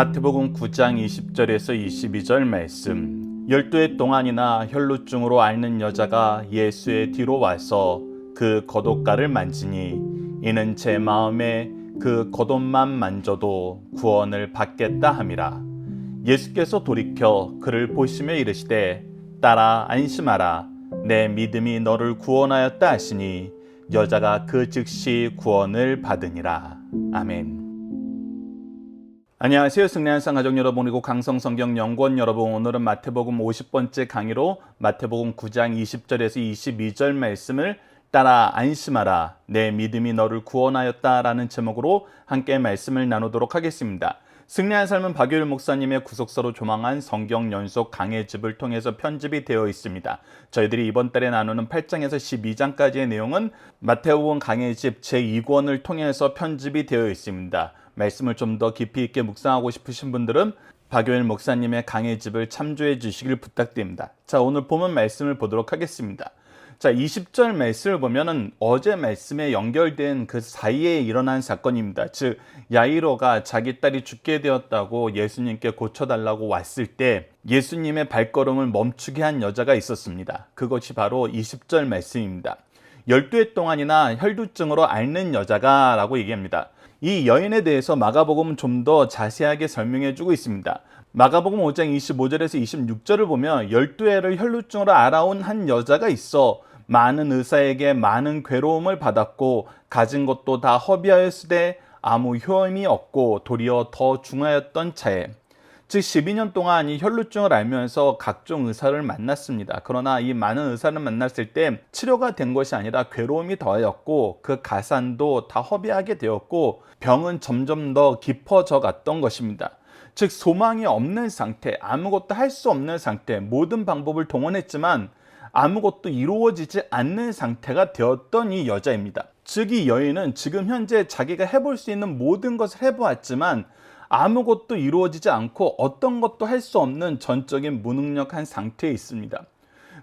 마태복음 9장 20절에서 22절 말씀. 열두해 동안이나 혈루증으로 앓는 여자가 예수의 뒤로 와서 그 겉옷가를 만지니 이는 제 마음에 그 겉옷만 만져도 구원을 받겠다 함이라. 예수께서 돌이켜 그를 보시며 이르시되 따라 안심하라. 내 믿음이 너를 구원하였다 하시니 여자가 그 즉시 구원을 받으니라. 아멘 안녕하세요. 승리한상 가족 여러분 그리고 강성성경 연구원 여러분 오늘은 마태복음 50번째 강의로 마태복음 9장 20절에서 22절 말씀을 따라 안심하라 내 믿음이 너를 구원하였다 라는 제목으로 함께 말씀을 나누도록 하겠습니다. 승리한 삶은 박유일 목사님의 구속서로 조망한 성경 연속 강해집을 통해서 편집이 되어 있습니다. 저희들이 이번 달에 나누는 8장에서 12장까지의 내용은 마태복음 강해집 제2권을 통해서 편집이 되어 있습니다. 말씀을 좀 더 깊이 있게 묵상하고 싶으신 분들은 박요일 목사님의 강해집을 참조해 주시길 부탁드립니다. 자, 오늘 본문 말씀을 보도록 하겠습니다. 자, 20절 말씀을 보면은 어제 말씀에 연결된 그 사이에 일어난 사건입니다. 즉, 야이로가 자기 딸이 죽게 되었다고 예수님께 고쳐달라고 왔을 때 예수님의 발걸음을 멈추게 한 여자가 있었습니다. 그것이 바로 20절 말씀입니다. 12해 동안이나 혈두증으로 앓는 여자가 라고 얘기합니다. 이 여인에 대해서 마가복음은 좀 더 자세하게 설명해 주고 있습니다. 마가복음 5장 25절에서 26절을 보면 12해를 혈루증으로 알아온 한 여자가 있어 많은 의사에게 많은 괴로움을 받았고 가진 것도 다 허비하였으되 아무 효험이 없고 도리어 더 중하였던 차에 즉 12년 동안 이 혈루증을 알면서 각종 의사를 만났습니다. 그러나 이 많은 의사를 만났을 때 치료가 된 것이 아니라 괴로움이 더하였고 그 가산도 다 허비하게 되었고 병은 점점 더 깊어져 갔던 것입니다. 즉 소망이 없는 상태, 아무것도 할 수 없는 상태, 모든 방법을 동원했지만 아무것도 이루어지지 않는 상태가 되었던 이 여자입니다. 즉 이 여인은 지금 현재 자기가 해볼 수 있는 모든 것을 해보았지만 아무것도 이루어지지 않고 어떤 것도 할 수 없는 전적인 무능력한 상태에 있습니다.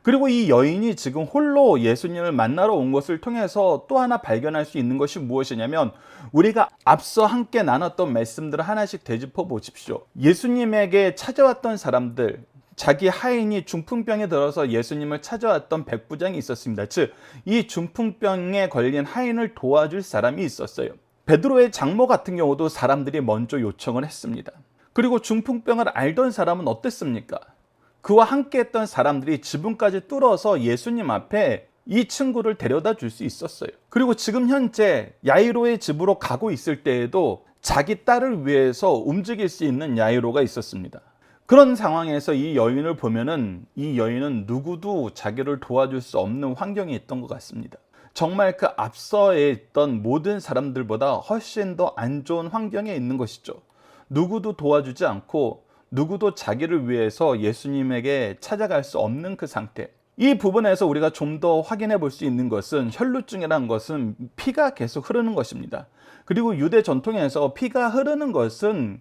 그리고 이 여인이 지금 홀로 예수님을 만나러 온 것을 통해서 또 하나 발견할 수 있는 것이 무엇이냐면 우리가 앞서 함께 나눴던 말씀들을 하나씩 되짚어 보십시오. 예수님에게 찾아왔던 사람들, 자기 하인이 중풍병에 들어서 예수님을 찾아왔던 백부장이 있었습니다. 즉, 이 중풍병에 걸린 하인을 도와줄 사람이 있었어요. 베드로의 장모 같은 경우도 사람들이 먼저 요청을 했습니다. 그리고 중풍병을 알던 사람은 어땠습니까? 그와 함께 했던 사람들이 지붕까지 뚫어서 예수님 앞에 이 친구를 데려다 줄 수 있었어요. 그리고 지금 현재 야이로의 집으로 가고 있을 때에도 자기 딸을 위해서 움직일 수 있는 야이로가 있었습니다. 그런 상황에서 이 여인을 보면은 이 여인은 누구도 자기를 도와줄 수 없는 환경에 있던 것 같습니다. 정말 그 앞서에 있던 모든 사람들보다 훨씬 더 안 좋은 환경에 있는 것이죠. 누구도 도와주지 않고 누구도 자기를 위해서 예수님에게 찾아갈 수 없는 그 상태. 이 부분에서 우리가 좀 더 확인해 볼 수 있는 것은 혈루증이라는 것은 피가 계속 흐르는 것입니다. 그리고 유대 전통에서 피가 흐르는 것은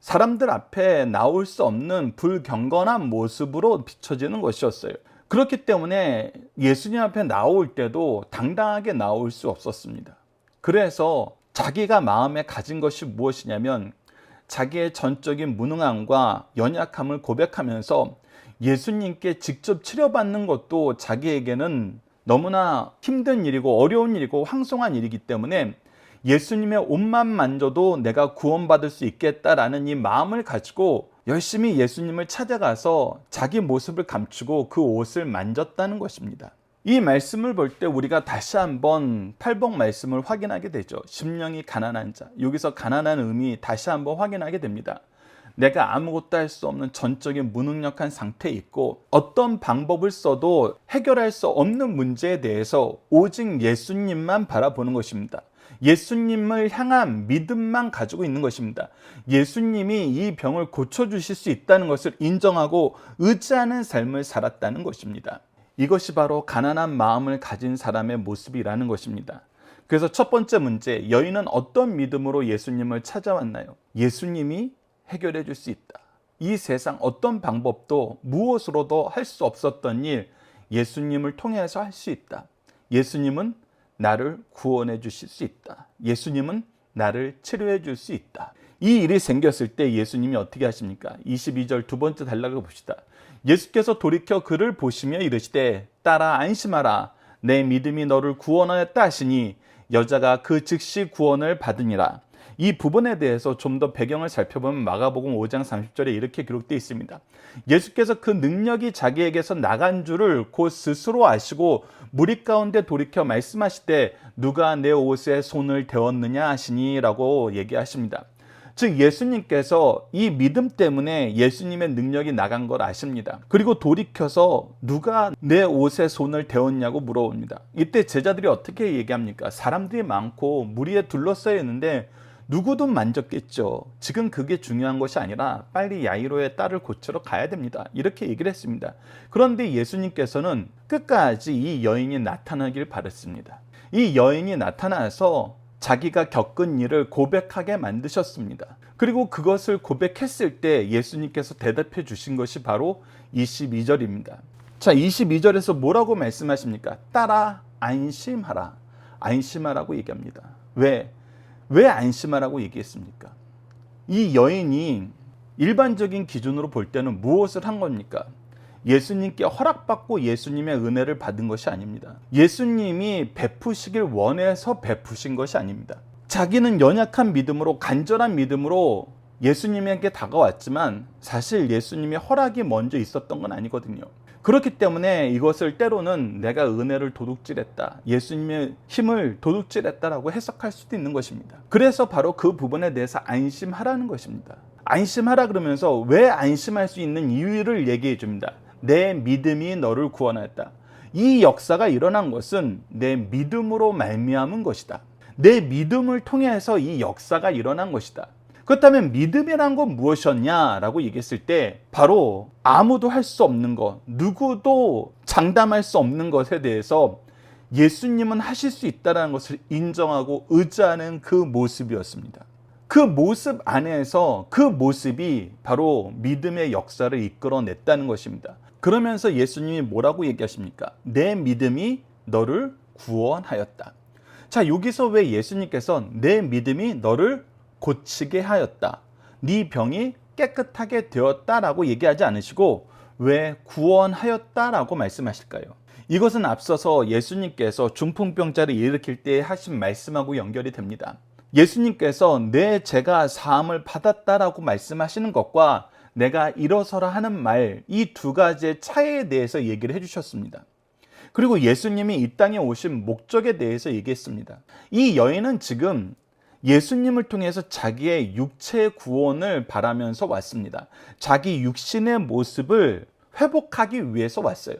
사람들 앞에 나올 수 없는 불경건한 모습으로 비춰지는 것이었어요. 그렇기 때문에 예수님 앞에 나올 때도 당당하게 나올 수 없었습니다. 그래서 자기가 마음에 가진 것이 무엇이냐면 자기의 전적인 무능함과 연약함을 고백하면서 예수님께 직접 치료받는 것도 자기에게는 너무나 힘든 일이고 어려운 일이고 황송한 일이기 때문에 예수님의 옷만 만져도 내가 구원받을 수 있겠다라는 이 마음을 가지고 열심히 예수님을 찾아가서 자기 모습을 감추고 그 옷을 만졌다는 것입니다. 이 말씀을 볼 때 우리가 다시 한번 팔복 말씀을 확인하게 되죠. 심령이 가난한 자. 여기서 가난한 의미 다시 한번 확인하게 됩니다. 내가 아무것도 할 수 없는 전적인 무능력한 상태에 있고 어떤 방법을 써도 해결할 수 없는 문제에 대해서 오직 예수님만 바라보는 것입니다. 예수님을 향한 믿음만 가지고 있는 것입니다. 예수님이 이 병을 고쳐주실 수 있다는 것을 인정하고 의지하는 삶을 살았다는 것입니다. 이것이 바로 가난한 마음을 가진 사람의 모습이라는 것입니다. 그래서 첫 번째 문제, 여인은 어떤 믿음으로 예수님을 찾아왔나요? 예수님이 해결해 줄 수 있다. 이 세상 어떤 방법도 무엇으로도 할 수 없었던 일, 예수님을 통해서 할 수 있다. 예수님은 나를 구원해 주실 수 있다. 예수님은 나를 치료해 줄 수 있다. 이 일이 생겼을 때 예수님이 어떻게 하십니까? 22절 두 번째 단락을 봅시다. 예수께서 돌이켜 그를 보시며 이르시되 따라 안심하라 내 믿음이 너를 구원하였다 하시니 여자가 그 즉시 구원을 받으니라. 이 부분에 대해서 좀 더 배경을 살펴보면 마가복음 5장 30절에 이렇게 기록되어 있습니다. 예수께서 그 능력이 자기에게서 나간 줄을 곧 스스로 아시고 무리 가운데 돌이켜 말씀하시되 누가 내 옷에 손을 대었느냐 하시니라고 얘기하십니다. 즉 예수님께서 이 믿음 때문에 예수님의 능력이 나간 걸 아십니다. 그리고 돌이켜서 누가 내 옷에 손을 대었냐고 물어봅니다. 이때 제자들이 어떻게 얘기합니까? 사람들이 많고 무리에 둘러싸여 있는데 누구도 만졌겠죠. 지금 그게 중요한 것이 아니라 빨리 야이로의 딸을 고치러 가야 됩니다. 이렇게 얘기를 했습니다. 그런데 예수님께서는 끝까지 이 여인이 나타나길 바랬습니다. 이 여인이 나타나서 자기가 겪은 일을 고백하게 만드셨습니다. 그리고 그것을 고백했을 때 예수님께서 대답해 주신 것이 바로 22절입니다. 자, 22절에서 뭐라고 말씀하십니까? 따라 안심하라. 안심하라고 얘기합니다. 왜? 왜 안심하라고 얘기했습니까? 이 여인이 일반적인 기준으로 볼 때는 무엇을 한 겁니까? 예수님께 허락받고 예수님의 은혜를 받은 것이 아닙니다. 예수님이 베푸시길 원해서 베푸신 것이 아닙니다. 자기는 연약한 믿음으로 간절한 믿음으로 예수님에게 다가왔지만 사실 예수님의 허락이 먼저 있었던 건 아니거든요. 그렇기 때문에 이것을 때로는 내가 은혜를 도둑질했다. 예수님의 힘을 도둑질했다라고 해석할 수도 있는 것입니다. 그래서 바로 그 부분에 대해서 안심하라는 것입니다. 안심하라 그러면서 왜 안심할 수 있는 이유를 얘기해 줍니다. 내 믿음이 너를 구원하였다. 이 역사가 일어난 것은 내 믿음으로 말미암은 것이다. 내 믿음을 통해서 이 역사가 일어난 것이다. 그렇다면 믿음이란 건 무엇이었냐라고 얘기했을 때 바로 아무도 할 수 없는 것, 누구도 장담할 수 없는 것에 대해서 예수님은 하실 수 있다는 것을 인정하고 의지하는 그 모습이었습니다. 그 모습 안에서 그 모습이 바로 믿음의 역사를 이끌어냈다는 것입니다. 그러면서 예수님이 뭐라고 얘기하십니까? 내 믿음이 너를 구원하였다. 자, 여기서 왜 예수님께서 내 믿음이 너를 고치게 하였다. 네 병이 깨끗하게 되었다라고 얘기하지 않으시고 왜 구원하였다라고 말씀하실까요? 이것은 앞서서 예수님께서 중풍병자를 일으킬 때 하신 말씀하고 연결이 됩니다. 예수님께서 내 죄가 사함을 받았다라고 말씀하시는 것과 내가 일어서라 하는 말 이 두 가지의 차이에 대해서 얘기를 해주셨습니다. 그리고 예수님이 이 땅에 오신 목적에 대해서 얘기했습니다. 이 여인은 지금 예수님을 통해서 자기의 육체 구원을 바라면서 왔습니다. 자기 육신의 모습을 회복하기 위해서 왔어요.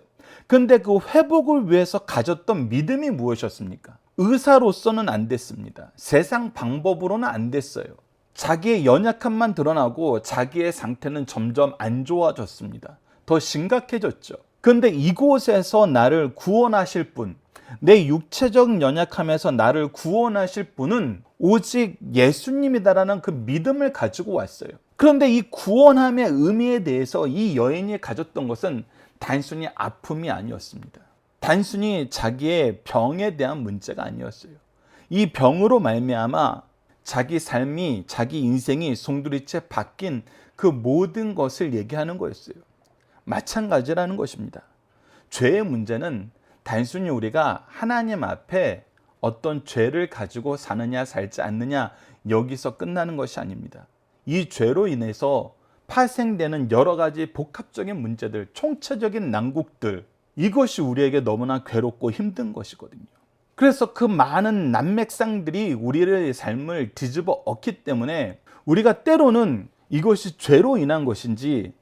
근데 그 회복을 위해서 가졌던 믿음이 무엇이었습니까? 의사로서는 안 됐습니다. 세상 방법으로는 안 됐어요. 자기의 연약함만 드러나고 자기의 상태는 점점 안 좋아졌습니다. 더 심각해졌죠. 근데 이곳에서 나를 구원하실 분, 내 육체적 연약함에서 나를 구원하실 분은 오직 예수님이다라는 그 믿음을 가지고 왔어요. 그런데 이 구원함의 의미에 대해서 이 여인이 가졌던 것은 단순히 아픔이 아니었습니다. 단순히 자기의 병에 대한 문제가 아니었어요. 이 병으로 말미암아 자기 삶이 자기 인생이 송두리째 바뀐 그 모든 것을 얘기하는 거였어요. 마찬가지라는 것입니다. 죄의 문제는 단순히 우리가 하나님 앞에 어떤 죄를 가지고 사느냐 살지 않느냐 여기서 끝나는 것이 아닙니다. 이 죄로 인해서 파생되는 여러 가지 복합적인 문제들, 총체적인 난국들, 이것이 우리에게 너무나 괴롭고 힘든 것이거든요. 그래서 그 많은 난맥상들이 우리의 삶을 뒤집어 엎기 때문에 우리가 때로는 이것이 죄로 인한 것인지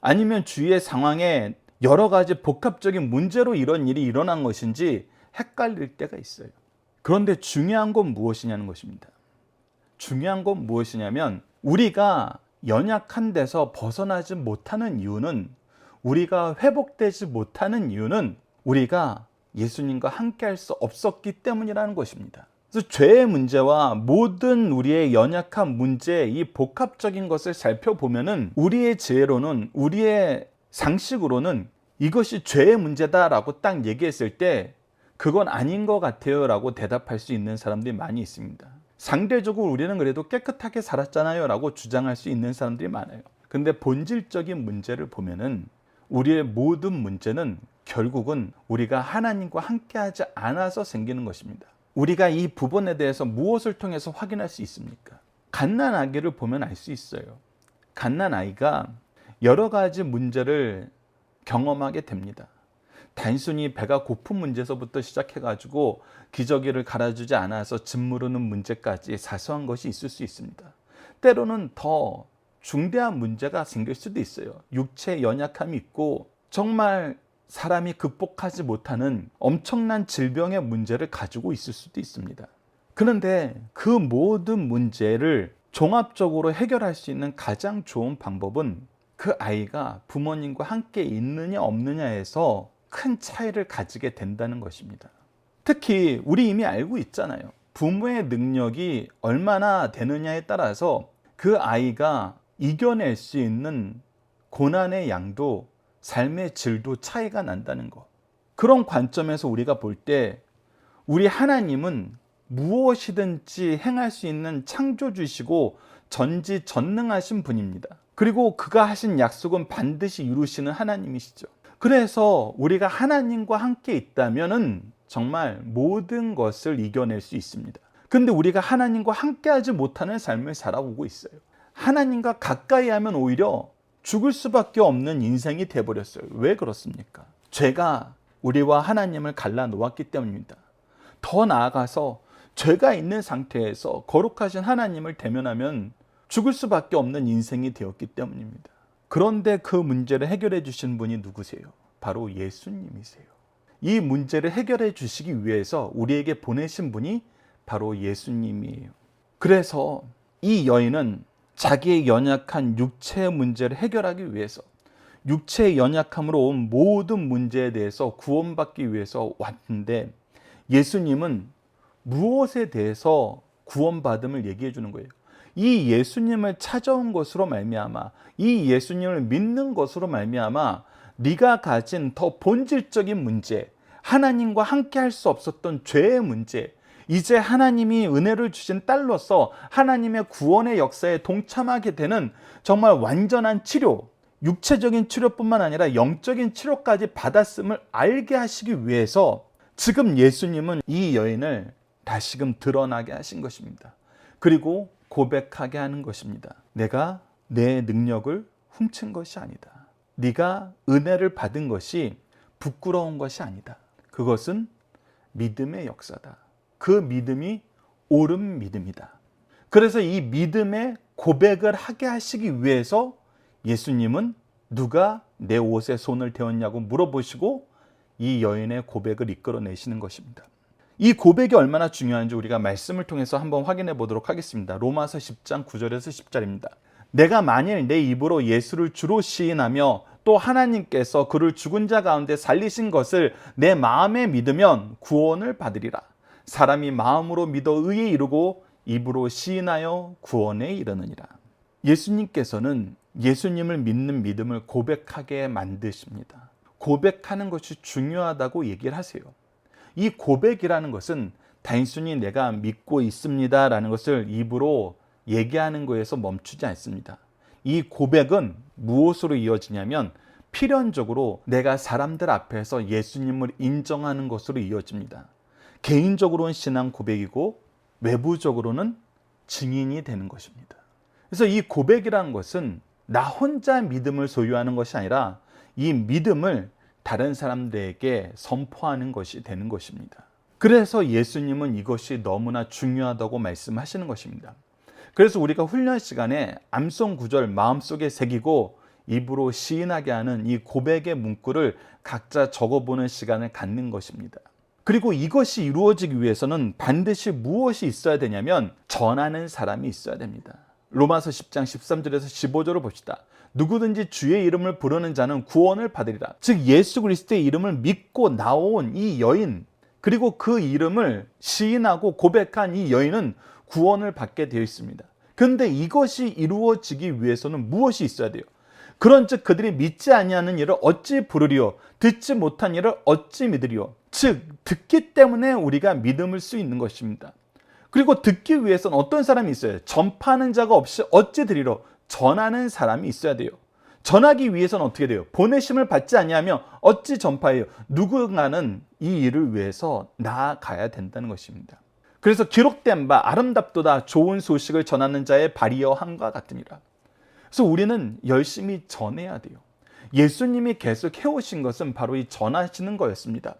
아니면 주위의 상황에 여러 가지 복합적인 문제로 이런 일이 일어난 것인지 헷갈릴 때가 있어요. 그런데 중요한 건 무엇이냐는 것입니다. 중요한 건 무엇이냐면 우리가 연약한 데서 벗어나지 못하는 이유는 우리가 회복되지 못하는 이유는 우리가 예수님과 함께 할 수 없었기 때문이라는 것입니다. 그래서 죄의 문제와 모든 우리의 연약한 문제 이 복합적인 것을 살펴보면은 우리의 지혜로는 우리의 상식으로는 이것이 죄의 문제다라고 딱 얘기했을 때 그건 아닌 것 같아요 라고 대답할 수 있는 사람들이 많이 있습니다. 상대적으로 우리는 그래도 깨끗하게 살았잖아요 라고 주장할 수 있는 사람들이 많아요. 근데 본질적인 문제를 보면은 우리의 모든 문제는 결국은 우리가 하나님과 함께하지 않아서 생기는 것입니다. 우리가 이 부분에 대해서 무엇을 통해서 확인할 수 있습니까? 갓난 아기를 보면 알 수 있어요. 갓난 아이가 여러 가지 문제를 경험하게 됩니다. 단순히 배가 고픈 문제서부터 시작해가지고 기저귀를 갈아주지 않아서 즙 무르는 문제까지 사소한 것이 있을 수 있습니다. 때로는 더 중대한 문제가 생길 수도 있어요. 육체 연약함이 있고 정말 사람이 극복하지 못하는 엄청난 질병의 문제를 가지고 있을 수도 있습니다. 그런데 그 모든 문제를 종합적으로 해결할 수 있는 가장 좋은 방법은 그 아이가 부모님과 함께 있느냐 없느냐에서 큰 차이를 가지게 된다는 것입니다. 특히 우리 이미 알고 있잖아요. 부모의 능력이 얼마나 되느냐에 따라서 그 아이가 이겨낼 수 있는 고난의 양도 삶의 질도 차이가 난다는 것. 그런 관점에서 우리가 볼 때 우리 하나님은 무엇이든지 행할 수 있는 창조주시고 전지전능하신 분입니다. 그리고 그가 하신 약속은 반드시 이루시는 하나님이시죠. 그래서 우리가 하나님과 함께 있다면은 정말 모든 것을 이겨낼 수 있습니다. 근데 우리가 하나님과 함께하지 못하는 삶을 살아오고 있어요. 하나님과 가까이 하면 오히려 죽을 수밖에 없는 인생이 돼버렸어요. 왜 그렇습니까? 죄가 우리와 하나님을 갈라 놓았기 때문입니다. 더 나아가서 죄가 있는 상태에서 거룩하신 하나님을 대면하면 죽을 수밖에 없는 인생이 되었기 때문입니다. 그런데 그 문제를 해결해 주신 분이 누구세요? 바로 예수님이세요. 이 문제를 해결해 주시기 위해서 우리에게 보내신 분이 바로 예수님이에요. 그래서 이 여인은 자기의 연약한 육체의 문제를 해결하기 위해서 육체의 연약함으로 온 모든 문제에 대해서 구원받기 위해서 왔는데 예수님은 무엇에 대해서 구원받음을 얘기해 주는 거예요. 이 예수님을 찾아온 것으로 말미암아 이 예수님을 믿는 것으로 말미암아 네가 가진 더 본질적인 문제 하나님과 함께 할 수 없었던 죄의 문제 이제 하나님이 은혜를 주신 딸로서 하나님의 구원의 역사에 동참하게 되는 정말 완전한 치료 육체적인 치료뿐만 아니라 영적인 치료까지 받았음을 알게 하시기 위해서 지금 예수님은 이 여인을 다시금 드러나게 하신 것입니다. 그리고 고백하게 하는 것입니다. 내가 내 능력을 훔친 것이 아니다. 네가 은혜를 받은 것이 부끄러운 것이 아니다. 그것은 믿음의 역사다. 그 믿음이 옳은 믿음이다. 그래서 이 믿음의 고백을 하게 하시기 위해서 예수님은 누가 내 옷에 손을 대었냐고 물어보시고 이 여인의 고백을 이끌어내시는 것입니다. 이 고백이 얼마나 중요한지 우리가 말씀을 통해서 한번 확인해 보도록 하겠습니다. 로마서 10장 9절에서 10절입니다. 내가 만일 내 입으로 예수를 주로 시인하며 또 하나님께서 그를 죽은 자 가운데 살리신 것을 내 마음에 믿으면 구원을 받으리라. 사람이 마음으로 믿어 의에 이르고 입으로 시인하여 구원에 이르느니라. 예수님께서는 예수님을 믿는 믿음을 고백하게 만드십니다. 고백하는 것이 중요하다고 얘기를 하세요. 이 고백이라는 것은 단순히 내가 믿고 있습니다라는 것을 입으로 얘기하는 거에서 멈추지 않습니다. 이 고백은 무엇으로 이어지냐면 필연적으로 내가 사람들 앞에서 예수님을 인정하는 것으로 이어집니다. 개인적으로는 신앙 고백이고 외부적으로는 증인이 되는 것입니다. 그래서 이 고백이라는 것은 나 혼자 믿음을 소유하는 것이 아니라 이 믿음을 다른 사람들에게 선포하는 것이 되는 것입니다. 그래서 예수님은 이것이 너무나 중요하다고 말씀하시는 것입니다. 그래서 우리가 훈련 시간에 암송 구절 마음속에 새기고 입으로 시인하게 하는 이 고백의 문구를 각자 적어보는 시간을 갖는 것입니다. 그리고 이것이 이루어지기 위해서는 반드시 무엇이 있어야 되냐면 전하는 사람이 있어야 됩니다. 로마서 10장 13절에서 15절을 봅시다. 누구든지 주의 이름을 부르는 자는 구원을 받으리라. 즉 예수 그리스도의 이름을 믿고 나온 이 여인 그리고 그 이름을 시인하고 고백한 이 여인은 구원을 받게 되어 있습니다. 그런데 이것이 이루어지기 위해서는 무엇이 있어야 돼요? 그런즉 그들이 믿지 아니하는 일을 어찌 부르리요 듣지 못한 일을 어찌 믿으리요 즉 듣기 때문에 우리가 믿음을 수 있는 것입니다. 그리고 듣기 위해서는 어떤 사람이 있어요? 전파하는 자가 없이 어찌 드리러 전하는 사람이 있어야 돼요. 전하기 위해서는 어떻게 돼요? 보내심을 받지 아니하면 어찌 전파해요? 누군가는 이 일을 위해서 나아가야 된다는 것입니다. 그래서 기록된 바 아름답도다 좋은 소식을 전하는 자의 발이여 함과 같으니라. 그래서 우리는 열심히 전해야 돼요. 예수님이 계속 해오신 것은 바로 이 전하시는 거였습니다.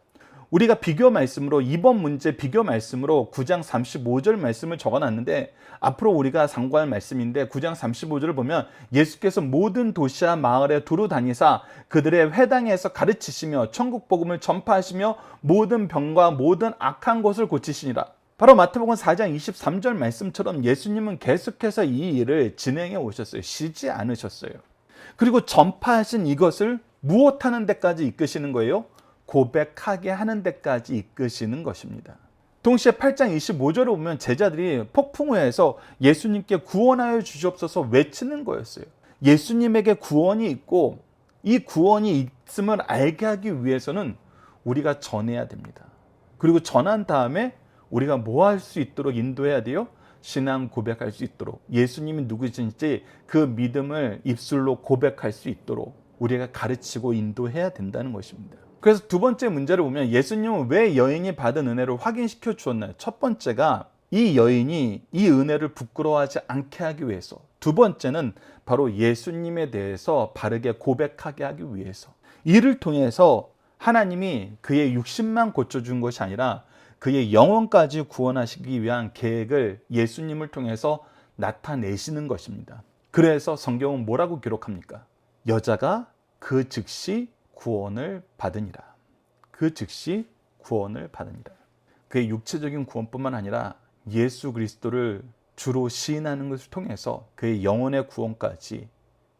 우리가 비교 말씀으로 이번 문제 비교 말씀으로 9장 35절 말씀을 적어놨는데 앞으로 우리가 상고할 말씀인데 9장 35절을 보면 예수께서 모든 도시와 마을에 두루 다니사 그들의 회당에서 가르치시며 천국 복음을 전파하시며 모든 병과 모든 악한 것을 고치시니라. 바로 마태복음 4장 23절 말씀처럼 예수님은 계속해서 이 일을 진행해 오셨어요. 쉬지 않으셨어요. 그리고 전파하신 이것을 무엇하는 데까지 이끄시는 거예요? 고백하게 하는 데까지 이끄시는 것입니다. 동시에 8장 25절을 보면 제자들이 폭풍우에서 예수님께 구원하여 주시옵소서 외치는 거였어요. 예수님에게 구원이 있고 이 구원이 있음을 알게 하기 위해서는 우리가 전해야 됩니다. 그리고 전한 다음에 우리가 뭐 할 수 있도록 인도해야 돼요? 신앙 고백할 수 있도록 예수님이 누구신지 그 믿음을 입술로 고백할 수 있도록 우리가 가르치고 인도해야 된다는 것입니다. 그래서 두 번째 문제를 보면 예수님은 왜 여인이 받은 은혜를 확인시켜 주었나요? 첫 번째가 이 여인이 이 은혜를 부끄러워하지 않게 하기 위해서. 두 번째는 바로 예수님에 대해서 바르게 고백하게 하기 위해서. 이를 통해서 하나님이 그의 육신만 고쳐준 것이 아니라 그의 영혼까지 구원하시기 위한 계획을 예수님을 통해서 나타내시는 것입니다. 그래서 성경은 뭐라고 기록합니까? 여자가 그 즉시 구원을 받으니라. 그 즉시 구원을 받으니라. 그의 육체적인 구원뿐만 아니라 예수 그리스도를 주로 시인하는 것을 통해서 그의 영혼의 구원까지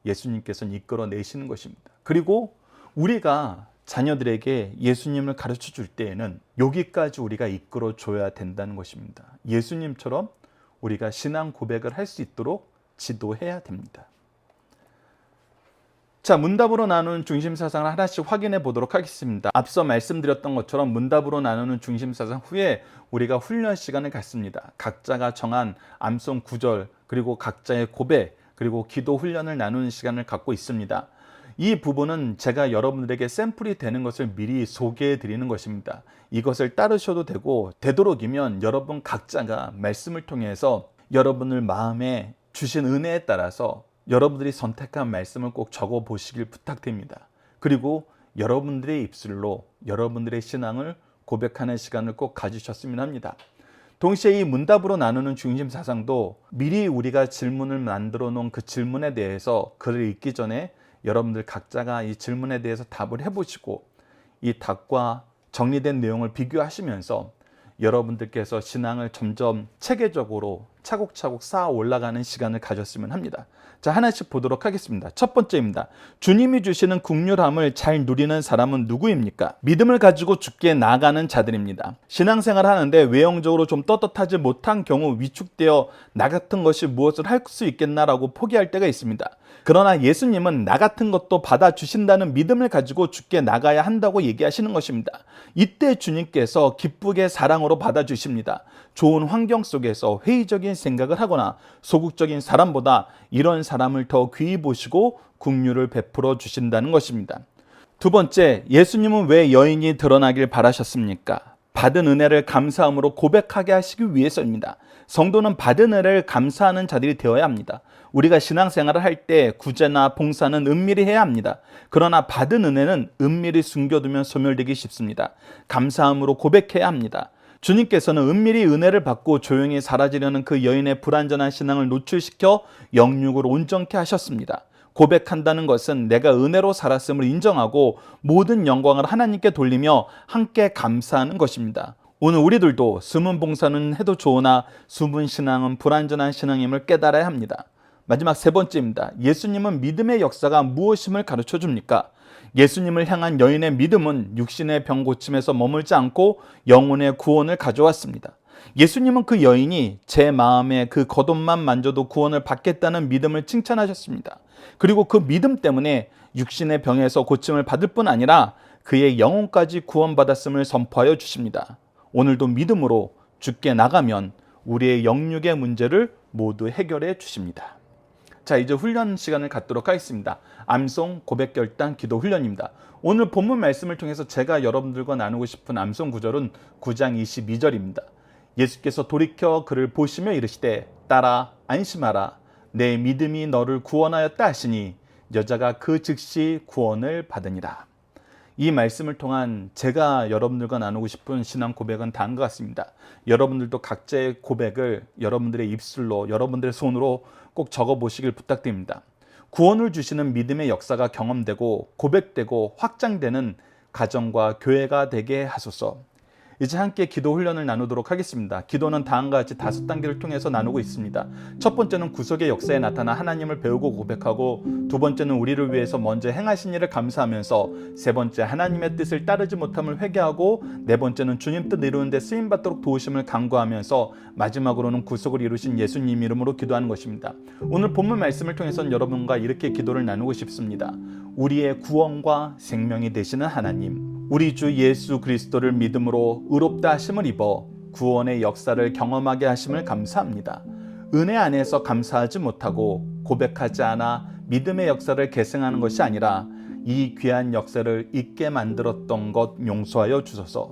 예수님께서는 이끌어 내시는 것입니다. 그리고 우리가 자녀들에게 예수님을 가르쳐 줄 때에는 여기까지 우리가 이끌어 줘야 된다는 것입니다. 예수님처럼 우리가 신앙 고백을 할 수 있도록 지도해야 됩니다. 자, 문답으로 나누는 중심 사상을 하나씩 확인해 보도록 하겠습니다. 앞서 말씀드렸던 것처럼 문답으로 나누는 중심 사상 후에 우리가 훈련 시간을 갖습니다. 각자가 정한 암송 구절, 그리고 각자의 고백, 그리고 기도 훈련을 나누는 시간을 갖고 있습니다. 이 부분은 제가 여러분들에게 샘플이 되는 것을 미리 소개해 드리는 것입니다. 이것을 따르셔도 되고, 되도록이면 여러분 각자가 말씀을 통해서 여러분을 마음에 주신 은혜에 따라서 여러분들이 선택한 말씀을 꼭 적어 보시길 부탁드립니다. 그리고 여러분들의 입술로 여러분들의 신앙을 고백하는 시간을 꼭 가지셨으면 합니다. 동시에 이 문답으로 나누는 중심 사상도 미리 우리가 질문을 만들어 놓은 그 질문에 대해서 글을 읽기 전에 여러분들 각자가 이 질문에 대해서 답을 해보시고 이 답과 정리된 내용을 비교하시면서 여러분들께서 신앙을 점점 체계적으로 차곡차곡 쌓아 올라가는 시간을 가졌으면 합니다. 자, 하나씩 보도록 하겠습니다. 첫 번째입니다. 주님이 주시는 국률함을 잘 누리는 사람은 누구입니까? 믿음을 가지고 죽게 나가는 자들입니다. 신앙생활 하는데 외형적으로 좀 떳떳하지 못한 경우 위축되어 나 같은 것이 무엇을 할 수 있겠나라고 포기할 때가 있습니다. 그러나 예수님은 나 같은 것도 받아주신다는 믿음을 가지고 죽게 나가야 한다고 얘기하시는 것입니다. 이때 주님께서 기쁘게 사랑으로 받아주십니다. 좋은 환경 속에서 회의적인 생각을 하거나 소극적인 사람보다 이런 사람을 더 귀히 보시고 국류를 베풀어 주신다는 것입니다. 두 번째, 예수님은 왜 여인이 드러나길 바라셨습니까? 받은 은혜를 감사함으로 고백하게 하시기 위해서입니다. 성도는 받은 은혜를 감사하는 자들이 되어야 합니다. 우리가 신앙생활을 할 때 구제나 봉사는 은밀히 해야 합니다. 그러나 받은 은혜는 은밀히 숨겨두면 소멸되기 쉽습니다. 감사함으로 고백해야 합니다. 주님께서는 은밀히 은혜를 받고 조용히 사라지려는 그 여인의 불완전한 신앙을 노출시켜 영육을 온전케 하셨습니다. 고백한다는 것은 내가 은혜로 살았음을 인정하고 모든 영광을 하나님께 돌리며 함께 감사하는 것입니다. 오늘 우리들도 숨은 봉사는 해도 좋으나 숨은 신앙은 불완전한 신앙임을 깨달아야 합니다. 마지막 세 번째입니다. 예수님은 믿음의 역사가 무엇임을 가르쳐 줍니까? 예수님을 향한 여인의 믿음은 육신의 병 고침에서 머물지 않고 영혼의 구원을 가져왔습니다. 예수님은 그 여인이 제 마음에 그 겉옷만 만져도 구원을 받겠다는 믿음을 칭찬하셨습니다. 그리고 그 믿음 때문에 육신의 병에서 고침을 받을 뿐 아니라 그의 영혼까지 구원받았음을 선포하여 주십니다. 오늘도 믿음으로 죽게 나가면 우리의 영육의 문제를 모두 해결해 주십니다. 자, 이제 훈련 시간을 갖도록 하겠습니다. 암송 고백 결단 기도 훈련입니다. 오늘 본문 말씀을 통해서 제가 여러분들과 나누고 싶은 암송 구절은 9장 22절입니다. 예수께서 돌이켜 그를 보시며 이르시되 따라 안심하라 내 믿음이 너를 구원하였다 하시니 여자가 그 즉시 구원을 받으니라. 이 말씀을 통한 제가 여러분들과 나누고 싶은 신앙 고백은 다음과 같습니다. 여러분들도 각자의 고백을 여러분들의 입술로 여러분들의 손으로 꼭 적어 보시길 부탁드립니다. 구원을 주시는 믿음의 역사가 경험되고 고백되고 확장되는 가정과 교회가 되게 하소서. 이제 함께 기도 훈련을 나누도록 하겠습니다. 기도는 다음과 같이 다섯 단계를 통해서 나누고 있습니다. 첫 번째는 구속의 역사에 나타나 하나님을 배우고 고백하고 두 번째는 우리를 위해서 먼저 행하신 일을 감사하면서 세 번째 하나님의 뜻을 따르지 못함을 회개하고 네 번째는 주님 뜻 이루는 데 쓰임 받도록 도우심을 간구하면서 마지막으로는 구속을 이루신 예수님 이름으로 기도하는 것입니다. 오늘 본문 말씀을 통해서는 여러분과 이렇게 기도를 나누고 싶습니다. 우리의 구원과 생명이 되시는 하나님, 우리 주 예수 그리스도를 믿음으로 의롭다 하심을 입어 구원의 역사를 경험하게 하심을 감사합니다. 은혜 안에서 감사하지 못하고 고백하지 않아 믿음의 역사를 계승하는 것이 아니라 이 귀한 역사를 잊게 만들었던 것 용서하여 주소서.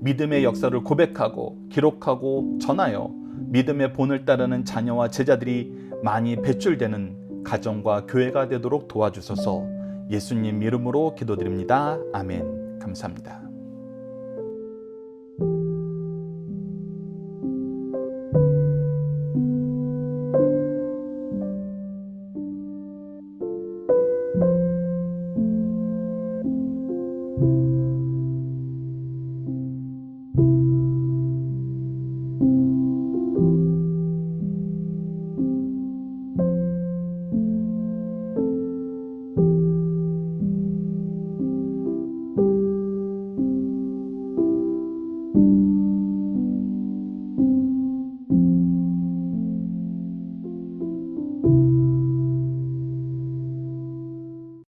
믿음의 역사를 고백하고 기록하고 전하여 믿음의 본을 따르는 자녀와 제자들이 많이 배출되는 가정과 교회가 되도록 도와주소서. 예수님 이름으로 기도드립니다. 아멘. 감사합니다.